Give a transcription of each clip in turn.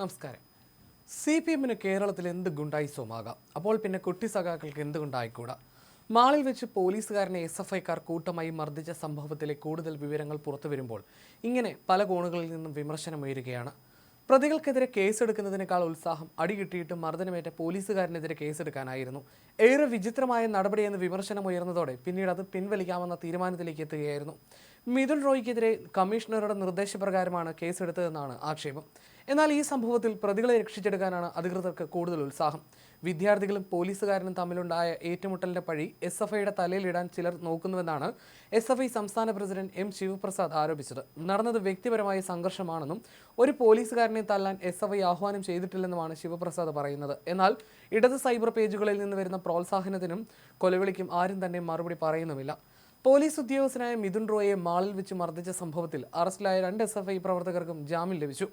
നമസ്കാരം. C P എമ്മിന് കേരളത്തിൽ എന്ത് ഗുണ്ടായിസവുമാകാം അപ്പോൾ പിന്നെ കുട്ടി സഖാക്കൾക്ക് എന്തുകൊണ്ടായിക്കൂടാ മാളിൽ വെച്ച് പോലീസുകാരനെ എസ് എഫ് ഐക്കാർ കൂട്ടമായി മർദ്ദിച്ച സംഭവത്തിലെ കൂടുതൽ വിവരങ്ങൾ പുറത്തു വരുമ്പോൾ ഇങ്ങനെ പല കോണുകളിൽ നിന്നും വിമർശനം ഉയരുകയാണ്. പ്രതികൾക്കെതിരെ കേസെടുക്കുന്നതിനേക്കാൾ ഉത്സാഹം അടി കിട്ടിയിട്ട് മർദ്ദനമേറ്റ പോലീസുകാരനെതിരെ കേസെടുക്കാനായിരുന്നു. ഏറെ വിചിത്രമായ നടപടിയെന്ന് വിമർശനം ഉയർന്നതോടെ പിന്നീട് അത് പിൻവലിക്കാമെന്ന തീരുമാനത്തിലേക്ക് എത്തുകയായിരുന്നു. മിഥുൻ റോയ്ക്കെതിരെ കമ്മീഷണറുടെ നിർദ്ദേശപ്രകാരമാണ് കേസെടുത്തതെന്നാണ് ആക്ഷേപം. എന്നാൽ ഈ സംഭവത്തിൽ പ്രതികളെ രക്ഷിച്ചെടുക്കാനാണ് അധികൃതർക്ക് കൂടുതൽ ഉത്സാഹം. വിദ്യാർത്ഥികളും പോലീസുകാരനും തമ്മിലുണ്ടായ ഏറ്റുമുട്ടലിന്റെ പഴി എസ് എഫ് ഐയുടെ തലയിലിടാൻ ചിലർ നോക്കുന്നുവെന്നാണ് എസ് എഫ് ഐ സംസ്ഥാന പ്രസിഡന്റ് എം ശിവപ്രസാദ് ആരോപിച്ചത്. നടന്നത് വ്യക്തിപരമായ സംഘർഷമാണെന്നും ഒരു പോലീസുകാരനെ തല്ലാൻ എസ് എഫ് ഐ ആഹ്വാനം ചെയ്തിട്ടില്ലെന്നുമാണ് ശിവപ്രസാദ് പറയുന്നത്. എന്നാൽ ഇടത് സൈബർ പേജുകളിൽ നിന്ന് വരുന്ന പ്രോത്സാഹനത്തിനും കൊലവിളിക്കും ആരും തന്നെ മറുപടി പറയുന്നുമില്ല. പോലീസ് ഉദ്യോഗസ്ഥനായ മിഥുൻ റോയെ മാളിൽ വെച്ച് മർദ്ദിച്ച സംഭവത്തിൽ അറസ്റ്റിലായ രണ്ട് എസ് പ്രവർത്തകർക്കും ജാമ്യം ലഭിച്ചു.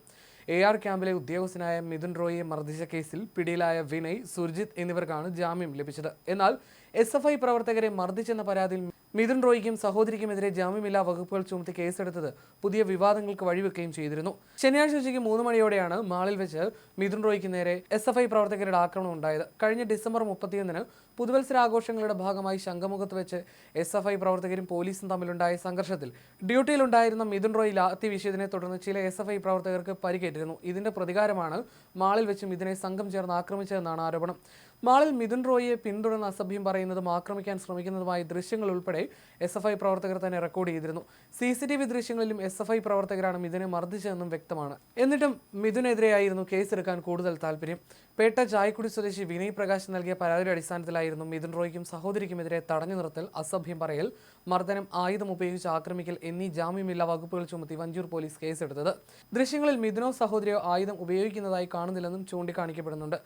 എ ആർ ക്യാമ്പിലെ ഉദ്യോഗസ്ഥനായ മിഥുൻ റോയിയെ മർദ്ദിച്ച കേസിൽ പിടിയിലായ വിനയ് സുർജിത്ത് എന്നിവർക്കാണ് ജാമ്യം ലഭിച്ചത്. എന്നാൽ എസ് എഫ് ഐ പ്രവർത്തകരെ മർദ്ദിച്ചെന്ന പരാതിയിൽ മിഥുൻ റോയ്ക്കും സഹോദരിക്കുമെതിരെ ജാമ്യമില്ലാ വകുപ്പുകൾ ചുമത്തി കേസെടുത്തത് പുതിയ വിവാദങ്ങൾക്ക് വഴിവെക്കുകയും ചെയ്തിരുന്നു. ശനിയാഴ്ച ഉച്ചയ്ക്ക് മൂന്ന് മണിയോടെയാണ് മാളിൽ വെച്ച് മിഥുൻ റോയ്ക്ക് നേരെ എസ് എഫ് ഐ പ്രവർത്തകരുടെ ആക്രമണം ഉണ്ടായത്. കഴിഞ്ഞ ഡിസംബർ മുപ്പത്തിയൊന്നിന് പുതുവത്സരാഘോഷങ്ങളുടെ ഭാഗമായി ശംഖമുഖത്ത് വെച്ച് എസ് എഫ് ഐ പ്രവർത്തകരും പോലീസും തമ്മിലുണ്ടായ സംഘർഷത്തിൽ ഡ്യൂട്ടിയിലുണ്ടായിരുന്ന മിഥുൻ റോയിൽ ലാത്തി വീശിയതിനെ തുടർന്ന് ചില എസ് എഫ് ഐ പ്രവർത്തകർക്ക് പരിക്കേറ്റിരുന്നു ഇതിന്റെ പ്രതികാരമാണ് മാളിൽ വെച്ചും ഇതിനെ സംഘം ചേർന്ന് ആക്രമിച്ചതെന്നാണ് ആരോപണം. മാളിൽ മിഥുൻ റോയിയെ പിന്തുടർന്ന് അസഭ്യം പറയുന്നതും ആക്രമിക്കാൻ ശ്രമിക്കുന്നതുമായ ദൃശ്യങ്ങൾ ഉൾപ്പെടെ എസ് എഫ് ഐ പ്രവർത്തകർ തന്നെ റെക്കോർഡ് ചെയ്തിരുന്നു. സി സി ടി വി ദൃശ്യങ്ങളിലും എസ് എഫ് ഐ പ്രവർത്തകരാണ് മിഥുനെ മർദ്ദിച്ചതെന്നും വ്യക്തമാണ്. എന്നിട്ടും മിഥുനെതിരെയായിരുന്നു കേസെടുക്കാൻ കൂടുതൽ താല്പര്യം. പേട്ട ചായക്കുടി സ്വദേശി വിനയ് പ്രകാശ് നൽകിയ പരാതിയുടെ അടിസ്ഥാനത്തിലായിരുന്നു മിഥുൻ റോയ്ക്കും സഹോദരിക്കുമെതിരെ തടഞ്ഞു നിർത്തൽ അസഭ്യം പറയൽ മർദ്ദനം ആയുധം ഉപയോഗിച്ച് ആക്രമിക്കൽ എന്നീ ജാമ്യമില്ലാ വകുപ്പുകൾ ചുമത്തി വഞ്ചൂർ പോലീസ് കേസെടുത്തത്. ദൃശ്യങ്ങളിൽ മിഥുനോ സഹോദരിയോ ആയുധം ഉപയോഗിക്കുന്നതായി കാണുന്നില്ലെന്നും ചൂണ്ടിക്കാണിക്കപ്പെടുന്നുണ്ട്.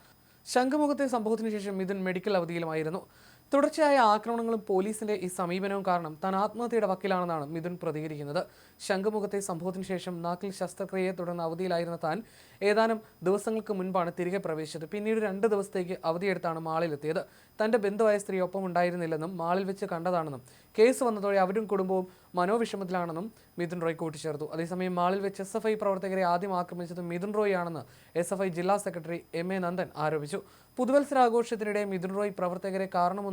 ശംഖുമുഖത്തെ സംഭവത്തിന് ശേഷം മിഥുൻ മെഡിക്കൽ അവധിയിലുമായിരുന്നു. തുടർച്ചയായ ആക്രമണങ്ങളും പോലീസിന്റെ ഈ സമീപനവും കാരണം താൻ ആത്മഹത്യയുടെ വക്കിലാണെന്നാണ് മിഥുൻ പ്രതികരിക്കുന്നത്. ശംഖുമുഖത്തെ സംഭവത്തിന് ശേഷം നാക്കിൽ ശസ്ത്രക്രിയയെ തുടർന്ന് അവധിയിലായിരുന്ന താൻ ഏതാനും ദിവസങ്ങൾക്ക് മുൻപാണ് തിരികെ പ്രവേശിച്ചത്. പിന്നീട് രണ്ട് ദിവസത്തേക്ക് അവധിയെടുത്താണ് മാളിലെത്തിയത്. തന്റെ ബന്ധുവായ സ്ത്രീ ഒപ്പം ഉണ്ടായിരുന്നില്ലെന്നും മാളിൽ വെച്ച് കണ്ടതാണെന്നും കേസ് വന്നതോടെ അവരും കുടുംബവും മനോവിഷമത്തിലാണെന്നും മിഥുൻ റോയ് കൂട്ടിച്ചേർത്തു. അതേസമയം മാളിൽ വെച്ച് എസ് എഫ് ഐ പ്രവർത്തകരെ ആദ്യം ആക്രമിച്ചത് മിഥുൻ റോയ് ആണെന്ന് എസ് എഫ് ഐ ജില്ലാ സെക്രട്ടറി എം എ നന്ദൻ ആരോപിച്ചു. പുതുവത്സരാഘോഷത്തിനിടെ മിഥുൻ റോയ് പ്രവർത്തകരെ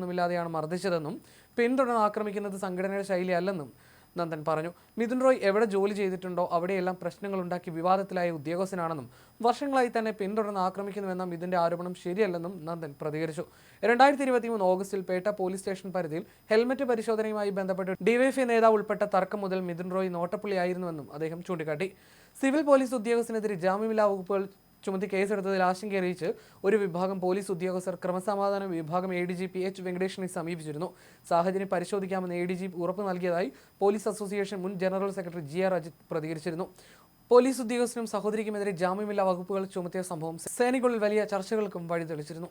കാരണമൊന്നുമില്ലാതെയാണ് മർദ്ദിച്ചതെന്നും പിന്തുടർന്ന് ആക്രമിക്കുന്നത് സംഘടനയുടെ ശൈലിയല്ലെന്നും നന്ദൻ പറഞ്ഞു. മിഥുൻ റോയ് എവിടെ ജോലി ചെയ്തിട്ടുണ്ടോ അവിടെയെല്ലാം പ്രശ്നങ്ങൾ ഉണ്ടാക്കി വിവാദത്തിലായ ഉദ്യോഗസ്ഥനാണെന്നും വർഷങ്ങളായി തന്നെ പിന്തുടർന്ന് ആക്രമിക്കുന്നുവെന്ന മിഥുന്റെ ആരോപണം ശരിയല്ലെന്നും നന്ദൻ പ്രതികരിച്ചു. രണ്ടായിരത്തി ഇരുപത്തിമൂന്ന് ഓഗസ്റ്റിൽ പേട്ട പോലീസ് സ്റ്റേഷൻ പരിധിയിൽ ഹെൽമറ്റ് പരിശോധനയുമായി ബന്ധപ്പെട്ട് ഡിവൈഎഫ്ഐ നേതാവ് ഉൾപ്പെട്ട തർക്കം മുതൽ മിഥുൻ റോയ് നോട്ടപ്പുള്ളിയായിരുന്നുവെന്നും അദ്ദേഹം ചൂണ്ടിക്കാട്ടി. സിവിൽ പോലീസ് ഉദ്യോഗസ്ഥനെതിരെ ജാമ്യമില്ലാ വകുപ്പുകൾ ചുമത്തി കേസെടുത്തതിൽ ആശങ്ക അറിയിച്ച് ഒരു വിഭാഗം പോലീസ് ഉദ്യോഗസ്ഥർ ക്രമസമാധാന വിഭാഗം A D G P H വെങ്കടേഷിനെ സമീപിച്ചിരുന്നു. സാഹചര്യം പരിശോധിക്കാമെന്ന് എ ഡി ജി ഉറപ്പ് നൽകിയതായി പോലീസ് അസോസിയേഷൻ മുൻ general secretary G R Ajith പ്രതികരിച്ചിരുന്നു. പോലീസ് ഉദ്യോഗസ്ഥനും സഹോദരിക്കുമെതിരെ ജാമ്യമില്ലാ വകുപ്പുകൾ ചുമത്തിയ സംഭവം സേനകളിൽ വലിയ ചർച്ചകൾക്കും വഴിതെളിച്ചിരുന്നു.